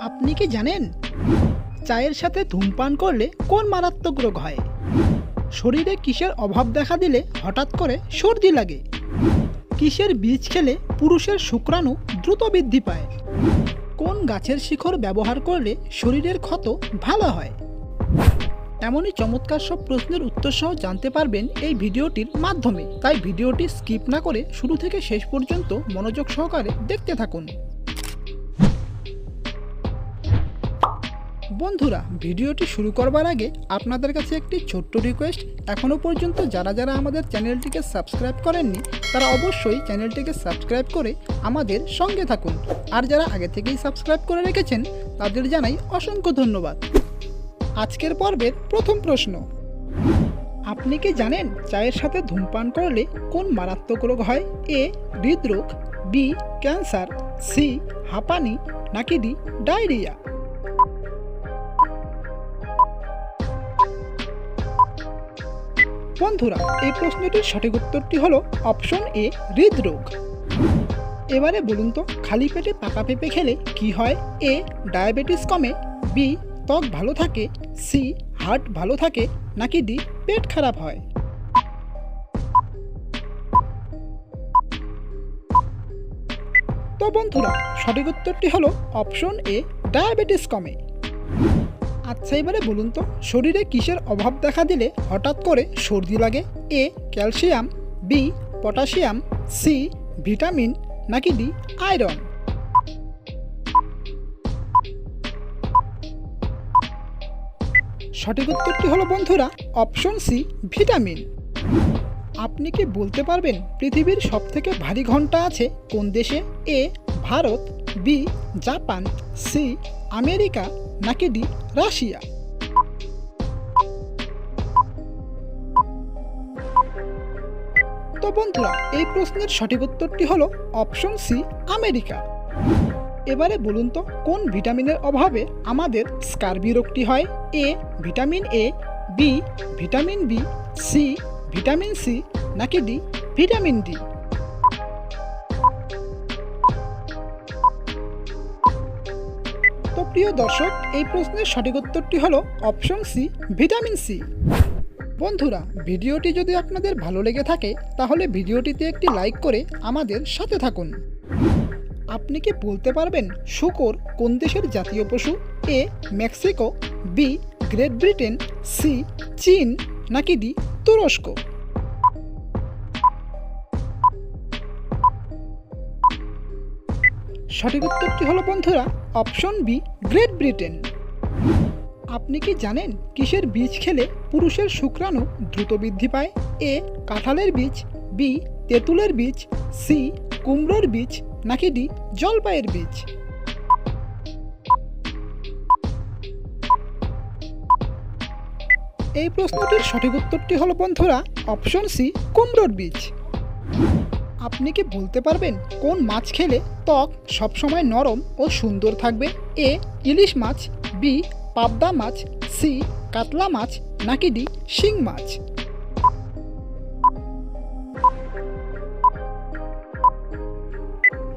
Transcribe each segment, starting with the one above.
আপনি কি জানেন? চায়ের সাথে ধূমপান করলে কোন মারাত্মক রোগ হয়? শরীরে কিসের অভাব দেখা দিলে হঠাৎ করে সর্দি লাগে? কিসের বীজ খেলে পুরুষের শুক্রাণু দ্রুত বৃদ্ধি পায়? কোন গাছের শিখর ব্যবহার করলে শরীরের ক্ষত ভালো হয়? এমনই চমৎকার সব প্রশ্নের উত্তর সহ জানতে পারবেন এই ভিডিওটির মাধ্যমে। তাই ভিডিওটি স্কিপ না করে শুরু থেকে শেষ পর্যন্ত মনোযোগ সহকারে দেখতে থাকুন। বন্ধুরা, ভিডিওটি শুরু করবার আগে আপনাদের কাছে একটি ছোট্ট রিকোয়েস্ট এখনও পর্যন্ত যারা যারা আমাদের চ্যানেলটিকে সাবস্ক্রাইব করেননি, তারা অবশ্যই চ্যানেলটিকে সাবস্ক্রাইব করে আমাদের সঙ্গে থাকুন। আর যারা আগে থেকেই সাবস্ক্রাইব করে রেখেছেন, তাদের জানাই অসংখ্য ধন্যবাদ। আজকের পর্বের প্রথম প্রশ্ন। আপনি কি জানেন চায়ের সাথে ধূমপান করলে কোন মারাত্মক রোগ হয়? এ, হৃদরোগ, বি, ক্যান্সার, সি, হাঁপানি, নাকি ডি, ডায়রিয়া? বন্ধুরা, এই প্রশ্নটির সঠিক উত্তরটি হলো অপশন এ, হৃদরোগ। এবারে বলুন তো, খালি পেটে পাকা পেঁপে খেলে কি হয়? এ, ডায়াবেটিস কমে, বি, ত্বক ভালো থাকে, সি, হার্ট ভালো থাকে, নাকি ডি, পেট খারাপ হয়? তো বন্ধুরা, সঠিক উত্তরটি হলো অপশন এ, ডায়াবেটিস কমে। আচ্ছা এবারে বলুন তো, শরীরে কিসের অভাব দেখা দিলে হঠাৎ করে সর্দি লাগে? A, calcium, B, potassium, C, vitamin, নাকি ডি, আয়রন? সঠিক উত্তরটি হলো, বন্ধুরা, অপশন সি, ভিটামিন। আপনি কি বলতে পারবেন পৃথিবীর সবথেকে ভারী ঘণ্টা আছে কোন দেশে? A, Bharat, B, Japan, C America নাকি ডি, রাশিয়া? তো বন্ধুরা, এই প্রশ্নের সঠিক উত্তরটি হলো অপশন সি, আমেরিকা। এবারে বলুন তো, কোন ভিটামিনের অভাবে আমাদের স্কারবি রোগটি হয়? A, vitamin A, B, vitamin B, C, vitamin C, নাকি ডি, ভিটামিন ডি? প্রিয় দর্শক, এই প্রশ্নের সঠিক উত্তরটি হলো অপশন সি, ভিটামিন সি। বন্ধুরা, ভিডিওটি যদি আপনাদের ভালো লেগে থাকে, তাহলে ভিডিওটিতে একটি লাইক করে আমাদের সাথে থাকুন। আপনি কি বলতে পারবেন শুকর কোন দেশের জাতীয় পশু? A, Mexico, B, Great Britain, C, চীন, নাকি ডি, তুরস্ক? সঠিক উত্তরটি হলো, বন্ধুরা, অপশন বি, গ্রেট ব্রিটেন। আপনি কি জানেন কিসের বীজ খেলে পুরুষের শুক্রাণু দ্রুত বৃদ্ধি পায়? এ, কাঁঠালের বীজ, বি, তেঁতুলের বীজ, সি, কুমড়োর বীজ, নাকি ডি, জলপাইয়ের বীজ? এই প্রশ্নটির সঠিক উত্তরটি হলো, বন্ধুরা, অপশন সি, কুমড়োর বীজ। আপনি কি বলতে পারবেন কোন মাছ খেলে ত্বক সবসময় নরম ও সুন্দর থাকবে? এ, ইলিশ মাছ, বি, পাবদা মাছ, সি, কাতলা মাছ, নাকি ডি, শিং মাছ?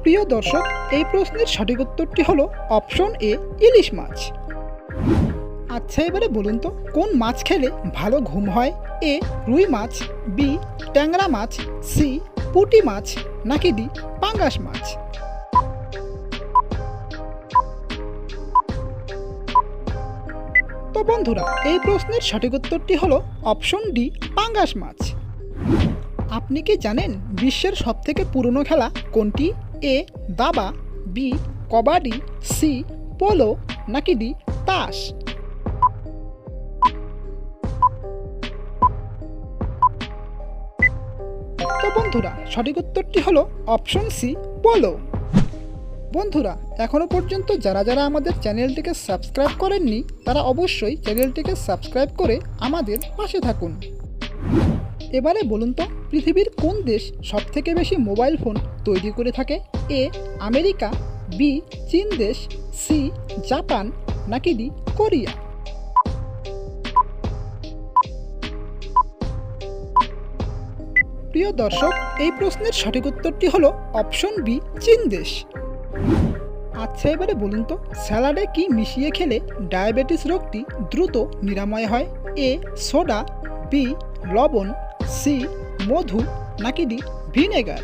প্রিয় দর্শক, এই প্রশ্নের সঠিক উত্তরটি হলো অপশন এ, ইলিশ মাছ। আচ্ছা এবারে বলুন তো, কোন মাছ খেলে ভালো ঘুম হয়? এ, রুই মাছ, বি, ট্যাংরা মাছ, সি পুঁটি মাছ, নাকি ডি পাঙ্গাস মাছ? তো বন্ধুরা, এই প্রশ্নের সঠিক উত্তরটি হলো অপশন ডি, পাঙ্গাস মাছ। আপনি কি জানেন বিশ্বের সবথেকে পুরনো খেলা কোনটি? এ, দাবা, বি, কবাডি, সি, পোলো, নাকি ডি, তাস? বন্ধুরা, সঠিক উত্তরটি হলো অপশন সি পোলো বন্ধুরা এখনও পর্যন্ত যারা যারা আমাদের চ্যানেলটিকে সাবস্ক্রাইব করেননি, তারা অবশ্যই চ্যানেলটিকে সাবস্ক্রাইব করে আমাদের পাশে থাকুন। এবারে বলুন তো, পৃথিবীর কোন দেশ সবথেকে বেশি মোবাইল ফোন তৈরি করে থাকে? এ, আমেরিকা, বি, চীন দেশ, সি, জাপান, নাকি ডি, কোরিয়া? প্রিয় দর্শক, এই প্রশ্নের সঠিক উত্তরটি হলো অপশন বি, চীন দেশ। আচ্ছা এবারে বলুন তো, স্যালাডে কি মিশিয়ে খেলে ডায়াবেটিস রোগটি দ্রুত নিরাময় হয়? এ, সোডা, বি, লবণ, সি, মধু, নাকি ডি, ভিনেগার?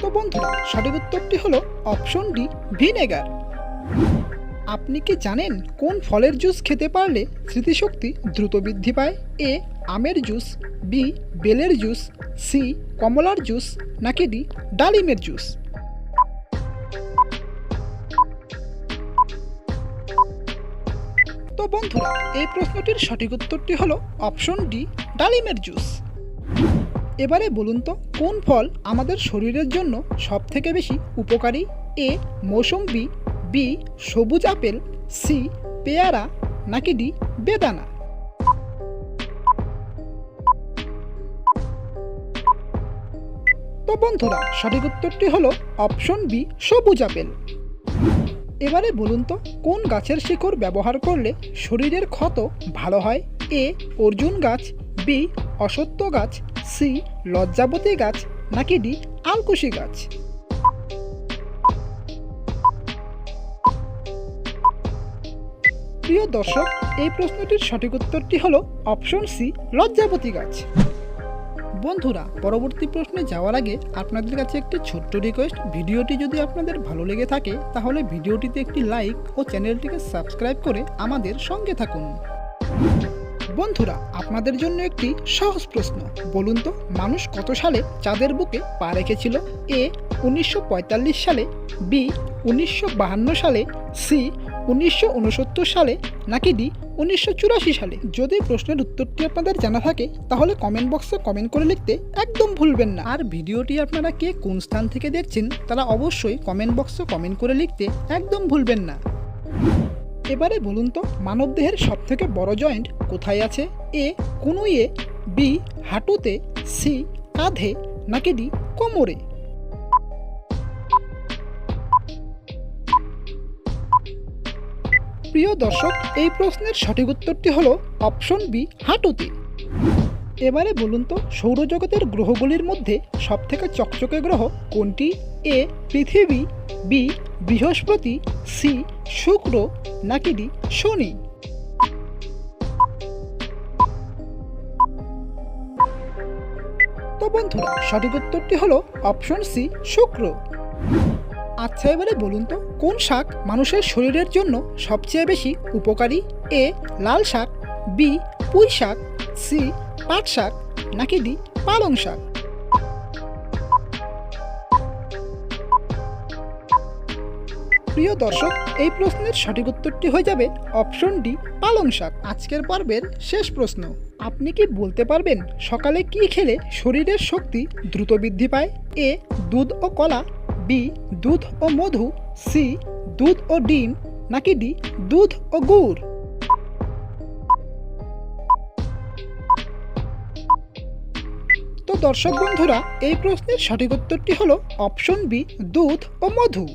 তো বন্ধুরা, সঠিক উত্তরটি হলো অপশন ডি, ভিনেগার। আপনি কি জানেন কোন ফলের জুস খেতে পারলে স্মৃতিশক্তি দ্রুত বৃদ্ধি পায়? এ, আমের জুস, বি, বেলের জুস, সি, কমলার জুস, নাকি ডি, ডালিমের জুস? তো বন্ধুরা, এই প্রশ্নটির সঠিক উত্তরটি হলো অপশন ডি, ডালিমের জুস। এবারে বলুন তো, কোন ফল আমাদের শরীরের জন্য সবথেকে বেশি উপকারী? এ মৌসম্বি বি সবুজ আপেল সি পেয়ারা, নাকি ডি বেদানা? তো বন্ধুরা, সঠিক উত্তরটি হলো অপশন বি সবুজ আপেল। এবারে বলুন তো, কোন গাছের শিকড় ব্যবহার করলে শরীরের ক্ষত ভালো হয়? এ অর্জুন গাছ বি অসত্য গাছ সি লজ্জাবতী গাছ, নাকি ডি আলকুশি গাছ? প্রিয় দর্শক, এই প্রশ্নটির সঠিক উত্তরটি হলো অপশন সি, লজ্জাপতি গাছ। বন্ধুরা, পরবর্তী প্রশ্নে যাওয়ার আগে আপনাদের কাছে একটি ছোট্ট রিকোয়েস্ট ভিডিওটি যদি আপনাদের ভালো লেগে থাকে, তাহলে ভিডিওটিতে একটি লাইক ও চ্যানেলটিকে সাবস্ক্রাইব করে আমাদের সঙ্গে থাকুন। বন্ধুরা, আপনাদের জন্য একটি সহজ প্রশ্ন। বলুন তো, মানুষ কত সালে চাঁদের বুকে পা রেখেছিল? এ, উনিশশো পঁয়তাল্লিশ সালে, বি, উনিশশো সালে, সি উনিশশো উনসত্তর সালে নাকি ডি উনিশশো সালে? যদি প্রশ্নের উত্তরটি আপনাদের জানা থাকে, তাহলে কমেন্ট বক্সে কমেন্ট করে লিখতে একদম ভুলবেন না। আর ভিডিওটি আপনারা কে কোন স্থান থেকে দেখছেন, তারা অবশ্যই কমেন্ট বক্সে কমেন্ট করে লিখতে একদম ভুলবেন না। এবারে বলুন তো, মানবদেহের সব থেকে বড় জয়েন্ট কোথায় আছে? এ, কুনুইয়ে, বি, হাঁটুতে, সি, কাঁধে, নাকি ডি কোমরে? প্রিয় দর্শক, এই প্রশ্নের সঠিক উত্তরটি হলো অপশন বি, হাঁটুতে। এবারে বলুন তো, সৌরজগতের গ্রহগুলির মধ্যে সবথেকে চকচকে গ্রহ কোনটি? এ, পৃথিবী, বি, বৃহস্পতি, সি, শুক্র, নাকি ডি, শনি? তো বন্ধুরা, সঠিক উত্তরটি হলো অপশন সি, শুক্র। আচ্ছা এবারে বলুন তো, কোন শাক মানুষের শরীরের জন্য সবচেয়ে বেশি উপকারী? এ, লাল শাক, বি, পুঁই শাক, সি, পাট শাক, নাকি ডি, পালং শাক? প্রিয় দর্শক, এই প্রশ্নের সঠিক উত্তরটি হয়ে যাবে অপশন ডি, পালং শাক। আজকের পর্বের শেষ প্রশ্ন, আপনি কি বলতে পারবেন সকালে কি খেলে শরীরের শক্তি দ্রুত বৃদ্ধি পায়? এ, দুধ ও কলা বি, দুধ ও মধু, সি, দুধ ও ডিম, নাকি ডি, দুধ ও গুড়? তো দর্শক বন্ধুরা, এই প্রশ্নের সঠিক উত্তরটি হলো অপশন বি, দুধ ও মধু।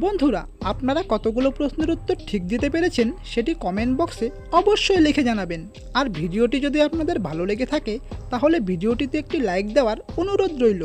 বন্ধুরা, আপনারা কতগুলো প্রশ্নের উত্তর ঠিক দিতে পেরেছেন সেটি কমেন্ট বক্সে অবশ্যই লিখে জানাবেন। আর ভিডিওটি যদি আপনাদের ভালো লেগে থাকে, তাহলে ভিডিওটিতে একটি লাইক দেওয়ার অনুরোধ রইল।